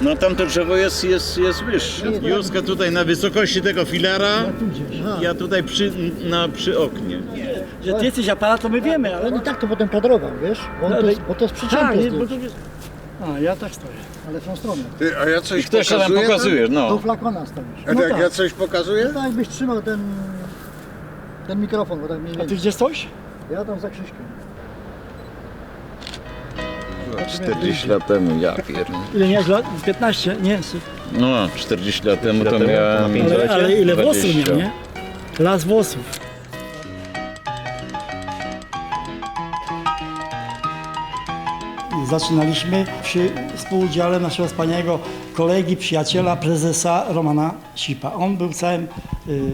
No tamto drzewo jest, jest, jest wyższe. Józka tutaj na wysokości tego filara, ja tutaj przy, na, przy oknie. Że ty jesteś aparat, to my wiemy, ale... ale i tak to potem kadrował, wiesz? Bo, on to, jest, bo to jest tak, bo to jest... A, ja tak stoję. ale w tą stronę. Ty, a ja coś I ktoś się pokazuję? pokazuje, Do no. flakona stoisz. A No tak, tak. ja coś pokazuję? No tak jakbyś trzymał ten, ten mikrofon, bo tak mniej A ty więcej. gdzie stoisz? Ja tam za Krzyśkiem. 40 lat temu, ja pierdolę. Ile miałeś lat? 15? Nie, No, 40 lat temu to miałem... Ale, ale ile włosów 20. miał, nie? Las włosów. Zaczynaliśmy przy współudziale naszego wspaniałego kolegi, przyjaciela, prezesa Romana Sipa. On był całym y,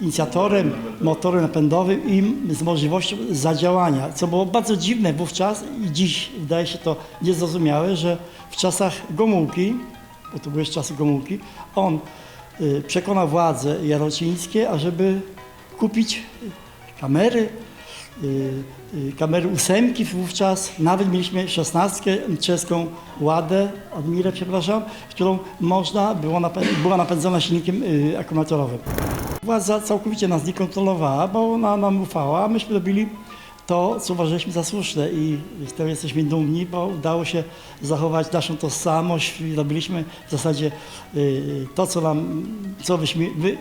inicjatorem, motorem napędowym i z możliwością zadziałania, co było bardzo dziwne wówczas i dziś wydaje się to niezrozumiałe, że w czasach Gomułki, bo to były czasy Gomułki, on y, przekonał władze jarocińskie, ażeby kupić kamery, y, y, kamery ósemki wówczas, nawet mieliśmy szesnastkę czeską Ładę, Admirę, przepraszam, którą można było napę- była napędzana silnikiem y, akumulatorowym. Władza całkowicie nas nie kontrolowała, bo ona nam ufała, a myśmy robili to, co uważaliśmy za słuszne i z tego jesteśmy dumni, bo udało się zachować naszą tożsamość i robiliśmy w zasadzie y, to, co nam, co wy,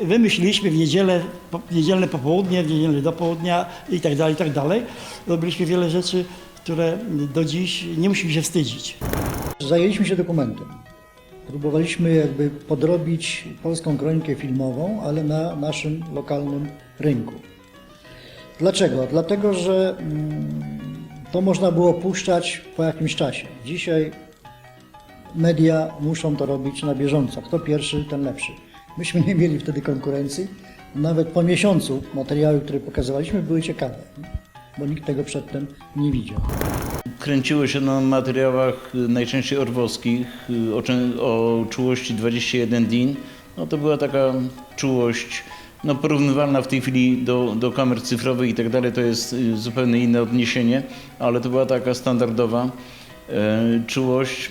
wymyśliliśmy w niedzielę, w niedzielne popołudnie, w niedzielne do południa i tak dalej, i tak dalej. Robiliśmy wiele rzeczy, które do dziś nie musimy się wstydzić. Zajęliśmy się dokumentem. Próbowaliśmy jakby podrobić polską kronikę filmową, ale na naszym lokalnym rynku. Dlaczego? Dlatego, że mm, to można było puszczać po jakimś czasie. Dzisiaj media muszą to robić na bieżąco. Kto pierwszy, ten lepszy. Myśmy nie mieli wtedy konkurencji. Nawet po miesiącu materiały, które pokazywaliśmy, były ciekawe, bo nikt tego przedtem nie widział. Kręciło się na materiałach y, najczęściej orwowskich y, o, o czułości 21 din. No to była taka czułość no, porównywalna w tej chwili do, do kamer cyfrowych i tak dalej. To jest y, zupełnie inne odniesienie, ale to była taka standardowa e, czułość.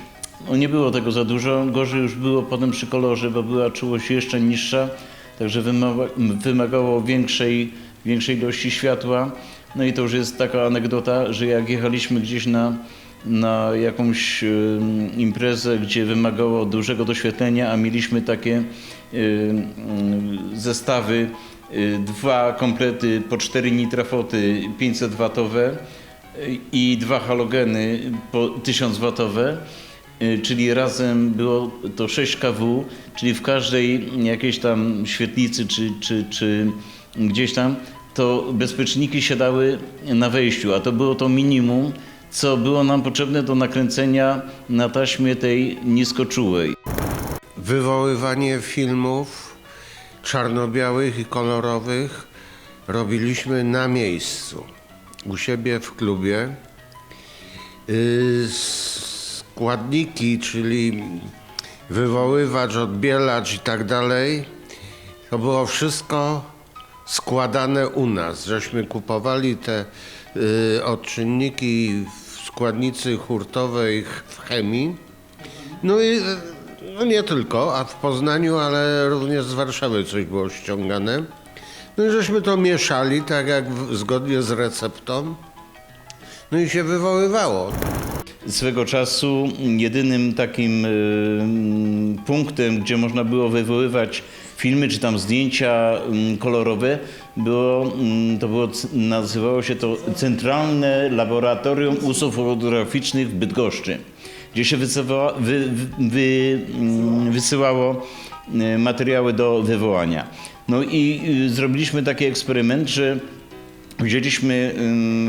No, nie było tego za dużo. Gorzej już było potem przy kolorze, bo była czułość jeszcze niższa, także wymaga, wymagało większej, większej ilości światła. No i to już jest taka anegdota, że jak jechaliśmy gdzieś na, na jakąś em, imprezę, gdzie wymagało dużego doświetlenia, a mieliśmy takie em, em, zestawy, y, dwa komplety po 4 nitrafoty 500 watowe y, i dwa halogeny po 1000 watowe, y, czyli razem było to 6 kW, czyli w każdej jakiejś tam świetlicy czy, czy, czy gdzieś tam to bezpieczniki siadały na wejściu, a to było to minimum, co było nam potrzebne do nakręcenia na taśmie tej niskoczułej. Wywoływanie filmów czarno-białych i kolorowych robiliśmy na miejscu. U siebie w klubie. Yy, Składniki, czyli wywoływacz, odbielacz i tak dalej, to było wszystko składane u nas. Żeśmy kupowali te y, odczynniki w składnicy hurtowej w chemii. No i no nie tylko, a w Poznaniu, ale również z Warszawy coś było ściągane. No i żeśmy to mieszali tak jak w, zgodnie z receptą. No i się wywoływało. Swego czasu jedynym takim y, punktem, gdzie można było wywoływać filmy czy tam zdjęcia mm, kolorowe, było, mm, to było, nazywało się to Centralne Laboratorium Usług Fotograficznych w Bydgoszczy, gdzie się wysyła, wy, wy, mm, wysyłało y, materiały do wywołania. No i y, zrobiliśmy taki eksperyment, że Wzięliśmy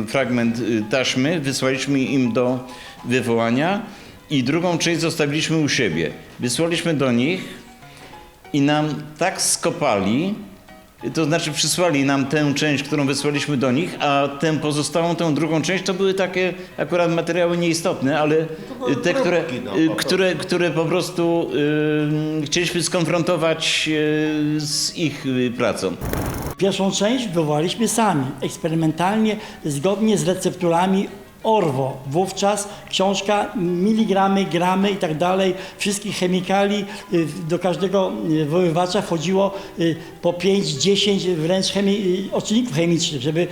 fragment y, taśmy, wysłaliśmy im do wywołania i drugą część zostawiliśmy u siebie. Wysłaliśmy do nich i nam tak skopali, to znaczy przysłali nam tę część, którą wysłaliśmy do nich, a tę pozostałą, tę drugą część to były takie akurat materiały nieistotne, ale y, te, które, y, które, które po prostu y, chcieliśmy skonfrontować y, z ich pracą. Pierwszą część wywołaliśmy sami, eksperymentalnie, zgodnie z recepturami Orwo. Wówczas książka miligramy, gramy i tak dalej, wszystkich chemikali y, do każdego wywoływacza wchodziło y, po 5, 10 wręcz chemi- y, odczynników chemicznych, żeby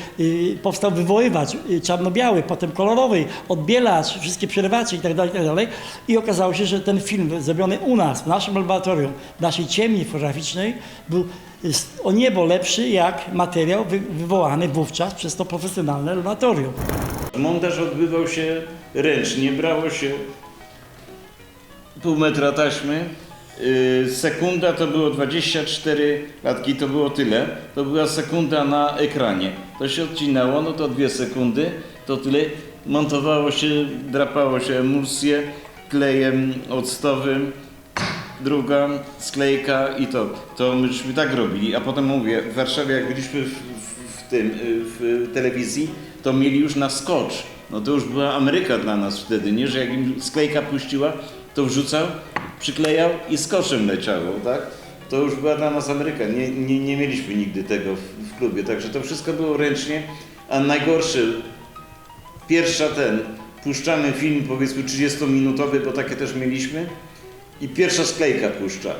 powstał wywoływacz y, czarno-biały, potem kolorowy, odbielacz, wszystkie przerywacze i tak dalej, i tak dalej. I okazało się, że ten film zrobiony u nas, w naszym laboratorium, w naszej ciemni fotograficznej był o niebo lepszy jak materiał wy- wywołany wówczas przez to profesjonalne laboratorium. Montaż odbywał się ręcznie, brało się pół metra taśmy. Yy, Sekunda to było 24 latki, to było tyle. To była sekunda na ekranie. To się odcinało, no to dwie sekundy, to tyle. Montowało się, drapało się emulsję klejem octowym, druga sklejka i to. To myśmy tak robili. A potem mówię, w Warszawie jak byliśmy w, w, w tym, y, w telewizji, to mieli już na skocz. No to już była Ameryka dla nas wtedy, nie? Że jak im sklejka puściła, to wrzucał, przyklejał i skoczem leciało, tak? To już była dla nas Ameryka. Nie, nie, nie mieliśmy nigdy tego w, w klubie, także to wszystko było ręcznie. A najgorszy, pierwsza ten, puszczamy film powiedzmy 30-minutowy, bo takie też mieliśmy i pierwsza sklejka puszcza.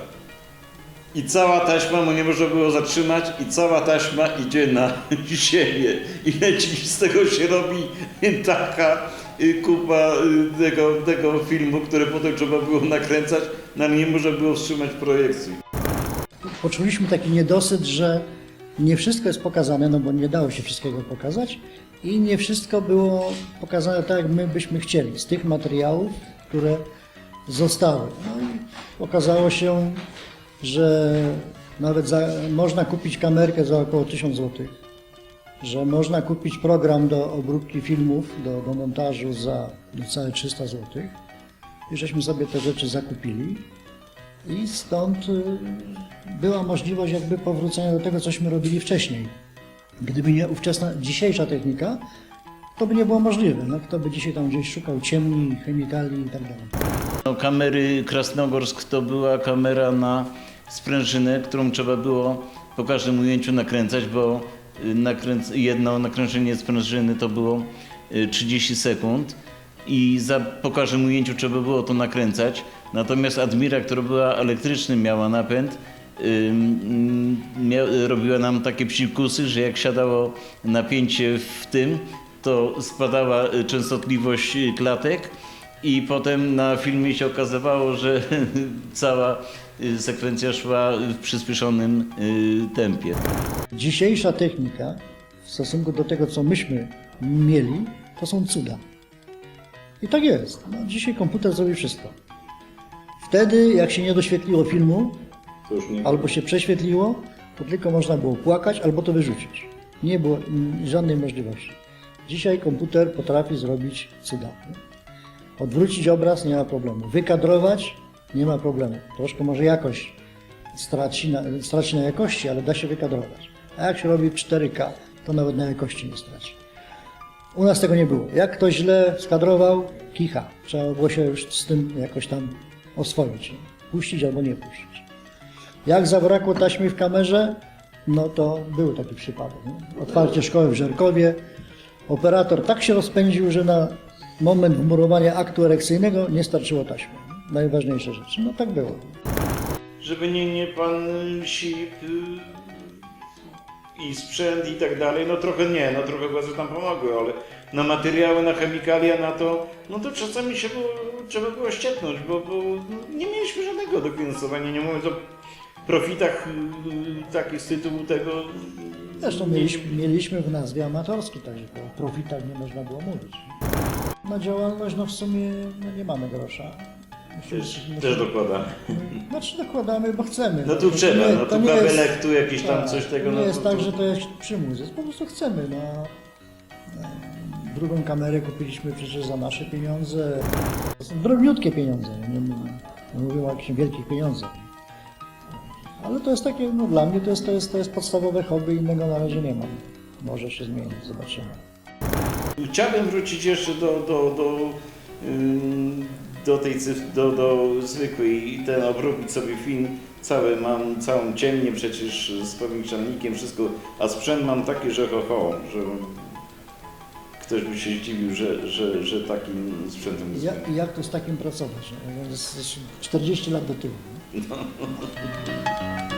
I cała taśma, mu nie można było zatrzymać, i cała taśma idzie na ziemię. I leci, z tego się robi taka y, kupa y, tego, tego filmu, który potem trzeba było nakręcać, ale nie można było wstrzymać projekcji. Poczuliśmy taki niedosyt, że nie wszystko jest pokazane, no bo nie dało się wszystkiego pokazać i nie wszystko było pokazane tak, jak my byśmy chcieli, z tych materiałów, które zostały. No i okazało się, że nawet za, można kupić kamerkę za około 1000 zł, że można kupić program do obróbki filmów, do, do montażu za niecałe 300 zł. I żeśmy sobie te rzeczy zakupili. I stąd y, była możliwość jakby powrócenia do tego, cośmy robili wcześniej. Gdyby nie ówczesna, dzisiejsza technika, to by nie było możliwe. No, kto by dzisiaj tam gdzieś szukał ciemni, chemikali i tak. No, kamery Krasnogorsk to była kamera na sprężynę, którą trzeba było po każdym ujęciu nakręcać, bo y, nakręc jedno nakręcenie sprężyny to było y, 30 sekund i za, po każdym ujęciu trzeba było to nakręcać. Natomiast Admira, która była elektrycznym, miała napęd, mia, robiła nam takie psikusy, że jak siadało napięcie w tym, to spadała y, częstotliwość y, klatek i potem na filmie się okazywało, że cała y, sekwencja szła w przyspieszonym y, tempie. Dzisiejsza technika w stosunku do tego, co myśmy mieli, to są cuda. I tak jest. No, dzisiaj komputer zrobi wszystko. Wtedy, jak się nie doświetliło filmu, nie albo się prześwietliło, to tylko można było płakać albo to wyrzucić. Nie było mm, żadnej możliwości. Dzisiaj komputer potrafi zrobić cuda. Odwrócić obraz nie ma problemu. Wykadrować nie ma problemu. Troszkę może jakość straci na, straci na jakości, ale da się wykadrować. A jak się robi w 4K, to nawet na jakości nie straci. U nas tego nie było. Jak ktoś źle skadrował, kicha. Trzeba było się już z tym jakoś tam oswoić. Puścić albo nie puścić. Jak zabrakło taśmy w kamerze, no to był taki przypadek. Nie? Otwarcie szkoły w Żerkowie. Operator tak się rozpędził, że na moment wmurowania aktu erekcyjnego nie starczyło taśmy. Nie? Najważniejsze rzeczy. No tak było. Żeby nie, nie pan sip y, i sprzęt i tak dalej, no trochę nie, no trochę władze tam pomogły, ale na materiały, na chemikalia, na to, no to czasami się było, trzeba było ściepnąć, bo, bo nie mieliśmy żadnego dofinansowania, nie mówiąc o profitach y, takich z tytułu tego. Zresztą mieliśmy, mieliśmy w nazwie amatorski, także o profitach nie można było mówić. Na działalność no w sumie no nie mamy grosza. Musimy- Też, musimy- też dokładamy. Znaczy dokładamy, bo chcemy. No tu trzeba, nie- no to tu nie jest- kabelek, tu jakiś tam coś tego, to no nie jest to, tak, że to jest przymus, jest po prostu chcemy. No. Drugą kamerę kupiliśmy przecież za nasze pieniądze. Drobniutkie pieniądze, nie, nie, nie mówię o jakichś wielkich pieniądzach. Ale to jest takie, no dla mnie to jest, to jest, to jest podstawowe hobby, innego na razie nie mam. Może się zmienić, zobaczymy. Chciałbym wrócić jeszcze do, do, do, do tej cyf- do, do zwykłej i ten obrobić sobie film cały, mam całą ciemnię przecież z powiększalnikiem, wszystko, a sprzęt mam taki, że ho, ho że Ktoś by się zdziwił, że, że, że takim sprzętem Ja, i jak to z takim pracować? No, to jest 40 lat do tyłu. nie?